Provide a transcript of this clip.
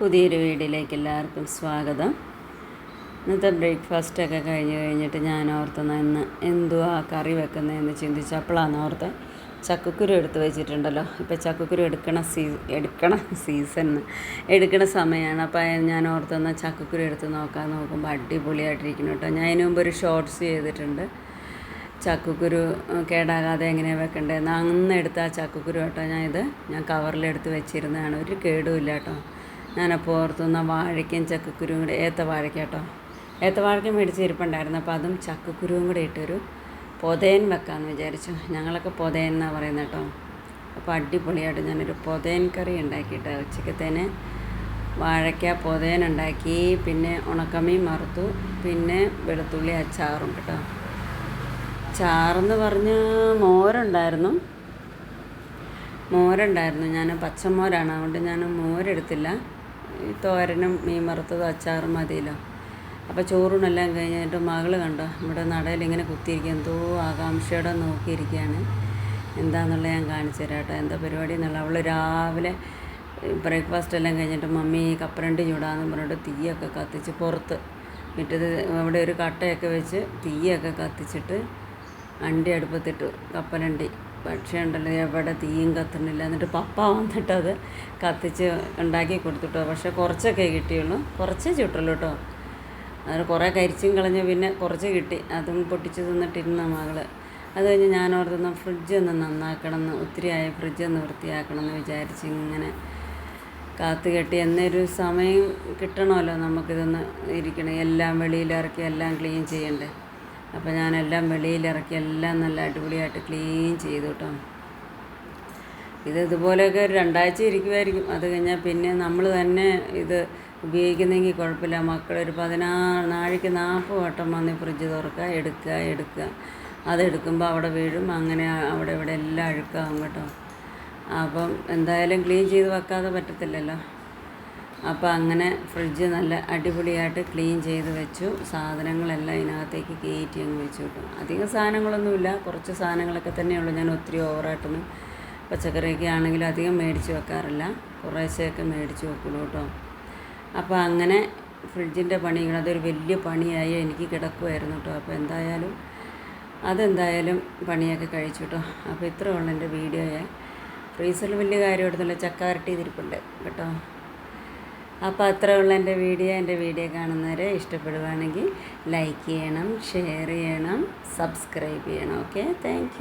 പുതിയൊരു വീഡിയോയിലേക്ക് എല്ലാവർക്കും സ്വാഗതം. ഇന്നത്തെ ബ്രേക്ക്ഫാസ്റ്റൊക്കെ കഴിഞ്ഞ് കഴിഞ്ഞിട്ട് ഞാൻ ഓർത്തുന്ന ഇന്ന് എന്തുവാ കറി വെക്കുന്നതെന്ന് ചിന്തിച്ചപ്പോഴാണ് ഓർത്ത്. ചക്കക്കുരു എടുത്ത് വെച്ചിട്ടുണ്ടല്ലോ. ഇപ്പോൾ ചക്കക്കുരു എടുക്കണ സീ എടുക്കണ സീസൺ എടുക്കണ സമയമാണ് അപ്പോൾ ഞാൻ ഓർത്തുന്ന ചക്കക്കുരു എടുത്ത് നോക്കാൻ നോക്കുമ്പോൾ അടിപൊളിയായിട്ടിരിക്കുന്നു കേട്ടോ ഞാൻ അതിനു മുമ്പ് ഒരു ഷോർട്സ് ചെയ്തിട്ടുണ്ട്. ചക്കക്കുരു കേടാകാതെ എങ്ങനെയാണ് വെക്കേണ്ടതെന്ന് അന്ന് എടുത്ത ആ ചക്കക്കുരു കേട്ടോ ഞാൻ ഇത് ഞാൻ കവറിലെടുത്ത് വെച്ചിരുന്നതാണ്. ഒരു കേടുമില്ല കേട്ടോ ഞാനപ്പോൾ ഓർത്തുന്ന വാഴയ്ക്കും ചക്കക്കുരുവും കൂടെ ഏത്ത വാഴയ്ക്ക കേട്ടോ. ഏത്ത വാഴയ്ക്ക മേടിച്ച് ഇരിപ്പുണ്ടായിരുന്നു. അപ്പോൾ അതും ചക്കക്കുരുവും കൂടെ ഇട്ടൊരു പൊതയൻ വെക്കാമെന്ന് വിചാരിച്ചു. ഞങ്ങളൊക്കെ പൊതയൻ എന്നാണ് പറയുന്നത് കേട്ടോ. അപ്പോൾ അടിപൊളിയായിട്ട് ഞാനൊരു പൊതയൻ കറി ഉണ്ടാക്കിയിട്ട് ഉച്ചക്കത്തേന് വാഴയ്ക്ക പൊതയൻ ഉണ്ടാക്കി പിന്നെ ഉണക്കമീൻ മറുത്തു പിന്നെ വെളുത്തുള്ളി അച്ചാറും കേട്ടോ. ചാറെന്ന് പറഞ്ഞ് മോരുണ്ടായിരുന്നു. മോരുണ്ടായിരുന്നു. ഞാൻ പച്ചമോരാണ്. അതുകൊണ്ട് ഞാൻ മോരെടുത്തില്ല. ഈ തോരനും മീൻ വറുത്തതും അച്ചാറും മതിയല്ലോ. അപ്പോൾ ചോറൂണെല്ലാം കഴിഞ്ഞിട്ട് മകൾ കണ്ടോ ഇവിടെ നടയിൽ ഇങ്ങനെ കുത്തിയിരിക്കുക എന്തോ ആകാംക്ഷയോടെ നോക്കിയിരിക്കുകയാണ്. എന്താണെന്നുള്ളത് ഞാൻ കാണിച്ചു തരാം കേട്ടോ. എന്താ പരിപാടി എന്നുള്ള അവൾ രാവിലെ ബ്രേക്ക്ഫാസ്റ്റ് എല്ലാം കഴിഞ്ഞിട്ട് മമ്മി കപ്പരണ്ടി ചൂടാന്ന് പറഞ്ഞിട്ട് തീയൊക്കെ കത്തിച്ച് പുറത്ത് ഇട്ടത് അവിടെ ഒരു കട്ടയൊക്കെ വെച്ച് തീയൊക്കെ കത്തിച്ചിട്ട് അണ്ടി അടുപ്പത്തിട്ടു കപ്പലണ്ടി പക്ഷേ ഉണ്ടല്ലോ എവിടെ തീയും കത്തണില്ല എന്നിട്ട് പപ്പ വന്നിട്ട് അത് കത്തിച്ച് ഉണ്ടാക്കി കൊടുത്തിട്ടോ. പക്ഷേ കുറച്ചൊക്കെ കിട്ടിയുള്ളൂ. കുറച്ചേ ചുട്ടുള്ളൂ കേട്ടോ. അത് കുറേ കരിച്ചും കളഞ്ഞ് പിന്നെ കുറച്ച് കിട്ടി. അതും പൊട്ടിച്ച് തിന്നിട്ടിരുന്ന മകൾ. അത് കഴിഞ്ഞ് ഞാൻ ഓർത്തുന്ന ഫ്രിഡ്ജ് ഒന്ന് നന്നാക്കണം എന്ന് ഒത്തിരിയായ ഫ്രിഡ്ജ് ഒന്ന് വൃത്തിയാക്കണം എന്ന് വിചാരിച്ച് ഇങ്ങനെ കാത്തു കെട്ടി. എന്നൊരു സമയം കിട്ടണമല്ലോ നമുക്കിതൊന്ന് ഇരിക്കണം. എല്ലാം വെളിയിലിറക്കി എല്ലാം ക്ലീൻ ചെയ്യണ്ടേ. അപ്പോൾ ഞാനെല്ലാം വെളിയിലിറക്കി എല്ലാം നല്ല അടിപൊളിയായിട്ട് ക്ലീൻ ചെയ്തു കേട്ടോ. ഇത് ഇതുപോലെയൊക്കെ ഒരു രണ്ടാഴ്ച ഇരിക്കുമായിരിക്കും. അത് കഴിഞ്ഞാൽ പിന്നെ നമ്മൾ തന്നെ ഇത് ഉപയോഗിക്കുന്നെങ്കിൽ കുഴപ്പമില്ല. മക്കളൊരു പതിനാറ് നാഴിക്ക് നാൽപ്പത് വട്ടം വന്ന് ഫ്രിഡ്ജ് തുറക്കുക എടുക്കുക എടുക്കുക. അതെടുക്കുമ്പോൾ അവിടെ വീഴും. അങ്ങനെ അവിടെ ഇവിടെ എല്ലാം അഴുക്കാവും കേട്ടോ. അപ്പം എന്തായാലും ക്ലീൻ ചെയ്ത് വെക്കാതെ പറ്റത്തില്ലല്ലോ. അപ്പോൾ അങ്ങനെ ഫ്രിഡ്ജ് നല്ല അടിപൊളിയായിട്ട് ക്ലീൻ ചെയ്ത് വെച്ചു. സാധനങ്ങളെല്ലാം ഇതിനകത്തേക്ക് കയറ്റി അങ്ങ് വെച്ചു കിട്ടും. അധികം സാധനങ്ങളൊന്നുമില്ല. കുറച്ച് സാധനങ്ങളൊക്കെ തന്നെയുള്ളൂ ഞാൻ ഒത്തിരി ഓവറായിട്ടൊന്നും പച്ചക്കറിയൊക്കെ ആണെങ്കിലും അധികം മേടിച്ച് വെക്കാറില്ല. കുറേശ്ശെയൊക്കെ മേടിച്ച് വെക്കുള്ളൂ കേട്ടോ. അപ്പോൾ അങ്ങനെ ഫ്രിഡ്ജിന്റെ പണികൾ അതൊരു വലിയ പണിയായി എനിക്ക് കിടക്കുമായിരുന്നു കേട്ടോ. അപ്പോൾ എന്തായാലും അതെന്തായാലും പണിയൊക്കെ കഴിച്ചു കേട്ടോ. അപ്പോൾ ഇത്രയുള്ള എന്റെ വീഡിയോയെ. ഫ്രീസറിൽ വലിയ കാര്യം എടുത്തില്ല ചക്കാരട്ടി ഇതിരിപ്പുണ്ട് കേട്ടോ. അപ്പോൾ അത്ര ഉള്ള എന്റെ വീഡിയോ. എന്റെ വീഡിയോ കാണുന്നവരെ ഇഷ്ടപ്പെടുവാണെങ്കിൽ ലൈക്ക് ചെയ്യണം ഷെയർ ചെയ്യണം സബ്സ്ക്രൈബ് ചെയ്യണം. ഓക്കെ? താങ്ക്